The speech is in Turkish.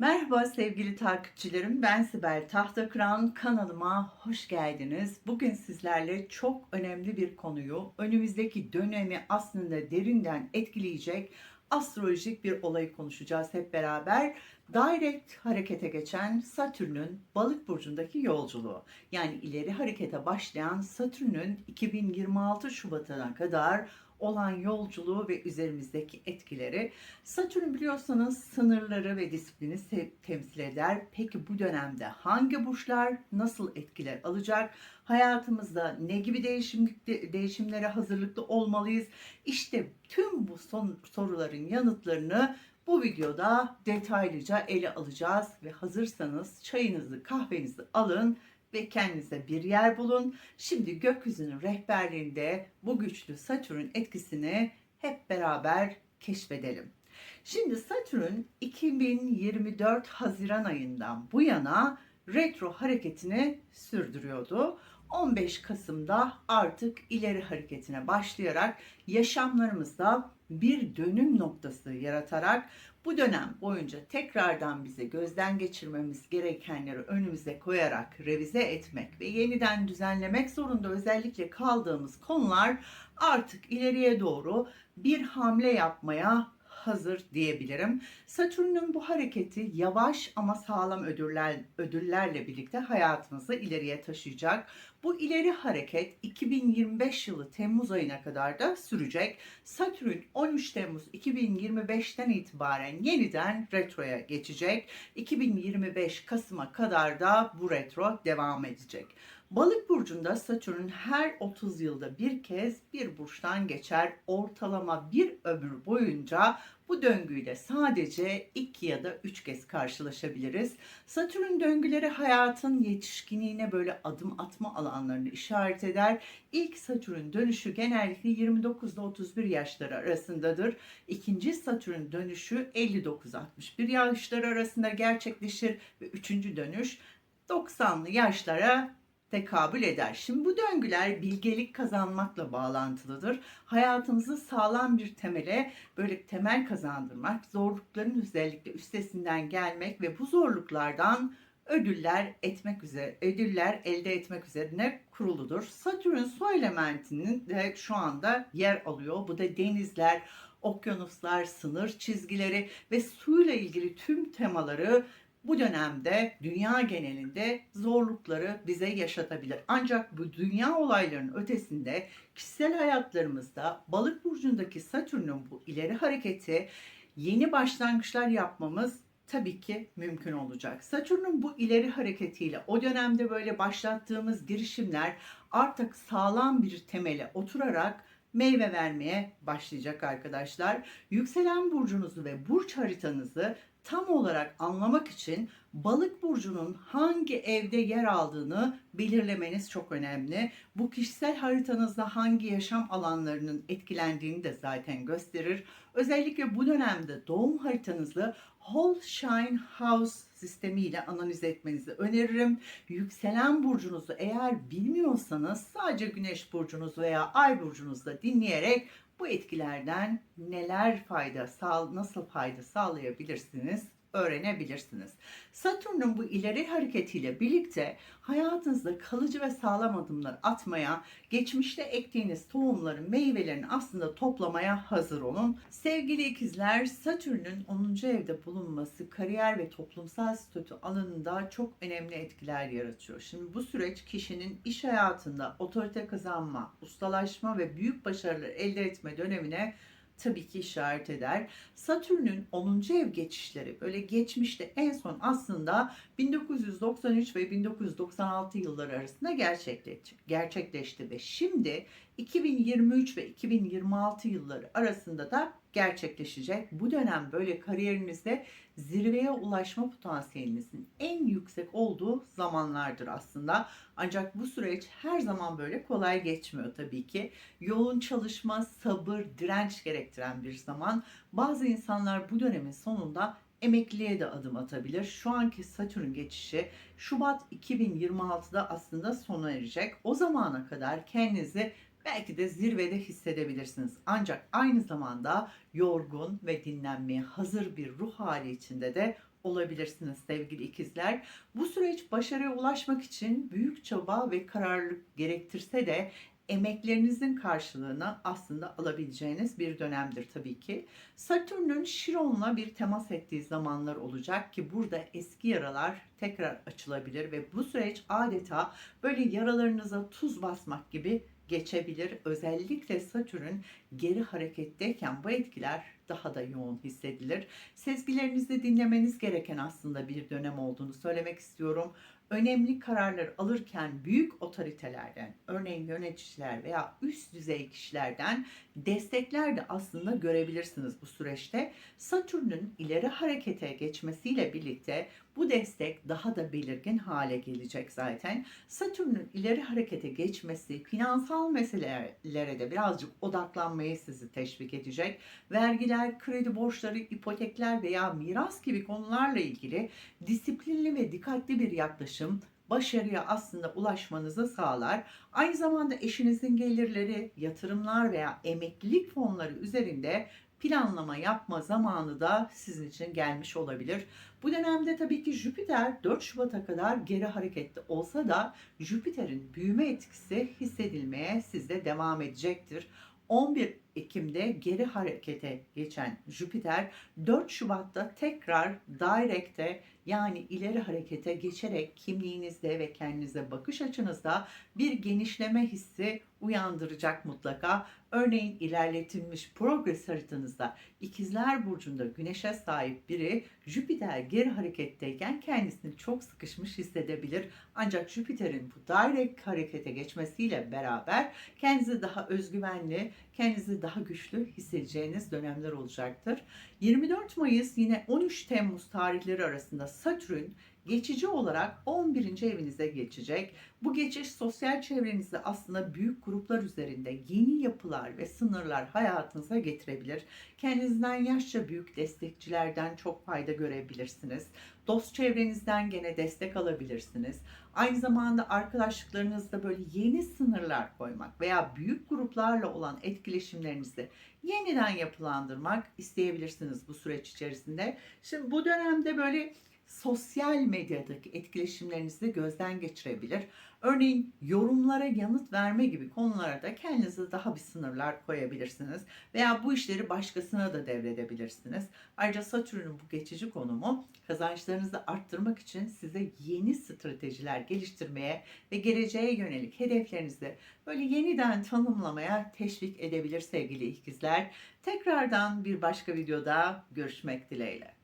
Merhaba sevgili takipçilerim. Ben Sibel Tahtakıran. Kanalıma hoş geldiniz. Bugün sizlerle çok önemli bir konuyu, önümüzdeki dönemi aslında derinden etkileyecek astrolojik bir olayı konuşacağız hep beraber. Direct harekete geçen Satürn'ün balık burcundaki yolculuğu. Yani ileri harekete başlayan Satürn'ün 2026 Şubat'ına kadar olan yolculuğu ve üzerimizdeki etkileri. Satürn biliyorsanız sınırları ve disiplini temsil eder. Peki bu dönemde hangi burçlar nasıl etkiler alacak? Hayatımızda ne gibi değişim, de- değişimlere hazırlıklı olmalıyız? İşte tüm bu son soruların yanıtlarını bu videoda detaylıca ele alacağız ve hazırsanız çayınızı kahvenizi alın ve kendinize bir yer bulun. Şimdi gökyüzünün rehberliğinde bu güçlü Satürn etkisini hep beraber keşfedelim. Şimdi Satürn 2024 Haziran ayından bu yana retro hareketini sürdürüyordu. 15 Kasım'da artık ileri hareketine başlayarak yaşamlarımızda bir dönüm noktası yaratarak bu dönem boyunca tekrardan bize gözden geçirmemiz gerekenleri önümüze koyarak revize etmek ve yeniden düzenlemek zorunda özellikle kaldığımız konular artık ileriye doğru bir hamle yapmaya hazır diyebilirim. Satürn'ün bu hareketi yavaş ama sağlam ödüller, ödüllerle birlikte hayatımızı ileriye taşıyacak. Bu ileri hareket 2025 yılı Temmuz ayına kadar da sürecek. Satürn 13 Temmuz 2025'ten itibaren yeniden retroya geçecek. 2025 Kasım'a kadar da bu retro devam edecek. Balık burcunda Satürn her 30 yılda bir kez bir burçtan geçer. Ortalama bir ömür boyunca bu döngüyle sadece iki ya da üç kez karşılaşabiliriz. Satürn döngüleri hayatın yetişkinliğine böyle adım atma alanlarını işaret eder. İlk Satürn dönüşü genellikle 29 ile 31 yaşları arasındadır. İkinci Satürn dönüşü 59-61 yaşları arasında gerçekleşir ve üçüncü dönüş 90'lı yaşlara tekabül eder. Şimdi bu döngüler bilgelik kazanmakla bağlantılıdır. Hayatımızı sağlam bir temele böyle temel kazandırmak, zorlukların özellikle üstesinden gelmek ve bu zorluklardan ödüller etmek üzere, ödüller elde etmek üzerine kuruludur. Satürn su elementinin de şu anda yer alıyor. Bu da denizler, okyanuslar, sınır çizgileri ve suyla ilgili tüm temaları bu dönemde dünya genelinde zorlukları bize yaşatabilir. Ancak bu dünya olaylarının ötesinde kişisel hayatlarımızda balık burcundaki Satürn'ün bu ileri hareketi yeni başlangıçlar yapmamız tabii ki mümkün olacak. Satürn'ün bu ileri hareketiyle o dönemde böyle başlattığımız girişimler artık sağlam bir temele oturarak meyve vermeye başlayacak arkadaşlar. Yükselen burcunuzu ve burç haritanızı tam olarak anlamak için balık burcunun hangi evde yer aldığını belirlemeniz çok önemli. Bu kişisel haritanızda hangi yaşam alanlarının etkilendiğini de zaten gösterir. Özellikle bu dönemde doğum haritanızı Whole Shine House sistemiyle analiz etmenizi öneririm. Yükselen burcunuzu eğer bilmiyorsanız sadece güneş burcunuz veya ay burcunuzda dinleyerek bu etkilerden neler fayda, sağ, nasıl fayda sağlayabilirsiniz öğrenebilirsiniz. Satürn'ün bu ileri hareketiyle birlikte hayatınızda kalıcı ve sağlam adımlar atmaya, geçmişte ektiğiniz tohumların meyvelerini aslında toplamaya hazır olun. Sevgili ikizler, Satürn'ün 10. evde bulunması kariyer ve toplumsal statü alanında çok önemli etkiler yaratıyor. Şimdi bu süreç kişinin iş hayatında otorite kazanma, ustalaşma ve büyük başarılar elde etme dönemine tabii ki işaret eder. Satürn'ün 10. ev geçişleri böyle geçmişte en son aslında 1993 ve 1996 yılları arasında gerçekleşti, gerçekleşti ve şimdi 2023 ve 2026 yılları arasında da gerçekleşecek. Bu dönem böyle kariyerinizde zirveye ulaşma potansiyelinizin en yüksek olduğu zamanlardır aslında. Ancak bu süreç her zaman böyle kolay geçmiyor tabii ki. Yoğun çalışma, sabır, direnç gerektiren bir zaman. Bazı insanlar bu dönemin sonunda emekliliğe de adım atabilir. Şu anki Satürn geçişi Şubat 2026'da aslında sona erecek. O zamana kadar kendinizi belki de zirvede hissedebilirsiniz. Ancak aynı zamanda yorgun ve dinlenmeye hazır bir ruh hali içinde de olabilirsiniz sevgili ikizler. Bu süreç başarıya ulaşmak için büyük çaba ve kararlılık gerektirse de emeklerinizin karşılığını aslında alabileceğiniz bir dönemdir tabii ki. Satürn'ün Şiron'la bir temas ettiği zamanlar olacak ki burada eski yaralar tekrar açılabilir ve bu süreç adeta böyle yaralarınıza tuz basmak gibi geçebilir. Özellikle Satürn geri hareketteyken bu etkiler daha da yoğun hissedilir. Sezgilerinizi dinlemeniz gereken aslında bir dönem olduğunu söylemek istiyorum. Önemli kararlar alırken büyük otoritelerden, örneğin yöneticiler veya üst düzey kişilerden destekler de aslında görebilirsiniz bu süreçte. Satürn'ün ileri harekete geçmesiyle birlikte bu destek daha da belirgin hale gelecek zaten. Satürn'ün ileri harekete geçmesi finansal meselelere de birazcık odaklanmayı sizi teşvik edecek. Vergiler, kredi borçları, ipotekler veya miras gibi konularla ilgili disiplinli ve dikkatli bir yaklaşım başarıya aslında ulaşmanızı sağlar. Aynı zamanda eşinizin gelirleri, yatırımlar veya emeklilik fonları üzerinde planlama yapma zamanı da sizin için gelmiş olabilir. Bu dönemde tabii ki Jüpiter 4 Şubat'a kadar geri hareketli olsa da Jüpiter'in büyüme etkisi hissedilmeye sizde devam edecektir. 11 Ekim'de geri harekete geçen Jüpiter 4 Şubat'ta tekrar Direct'e yani ileri harekete geçerek kimliğinizde ve kendinize bakış açınızda bir genişleme hissi uyandıracak mutlaka. Örneğin ilerletilmiş progres haritanızda ikizler burcunda güneşe sahip biri Jüpiter geri hareketteyken kendisini çok sıkışmış hissedebilir. Ancak Jüpiter'in bu direct harekete geçmesiyle beraber kendinizi daha özgüvenli, kendinizi daha güçlü hissedeceğiniz dönemler olacaktır. 24 Mayıs yine 13 Temmuz tarihleri arasında Satürn geçici olarak 11. evinize geçecek. Bu geçiş sosyal çevrenizde aslında büyük gruplar üzerinde yeni yapılar ve sınırlar hayatınıza getirebilir. Kendinizden yaşça büyük destekçilerden çok fayda görebilirsiniz. Dost çevrenizden gene destek alabilirsiniz. Aynı zamanda arkadaşlıklarınızda böyle yeni sınırlar koymak veya büyük gruplarla olan etkileşimlerinizi yeniden yapılandırmak isteyebilirsiniz bu süreç içerisinde. Şimdi bu dönemde böyle sosyal medyadaki etkileşimlerinizi de gözden geçirebilir. Örneğin yorumlara yanıt verme gibi konularda kendinize daha bir sınırlar koyabilirsiniz veya bu işleri başkasına da devredebilirsiniz. Ayrıca Satürn'ün bu geçici konumu kazançlarınızı arttırmak için size yeni stratejiler geliştirmeye ve geleceğe yönelik hedeflerinizi böyle yeniden tanımlamaya teşvik edebilir sevgili ikizler. Tekrardan bir başka videoda görüşmek dileğiyle.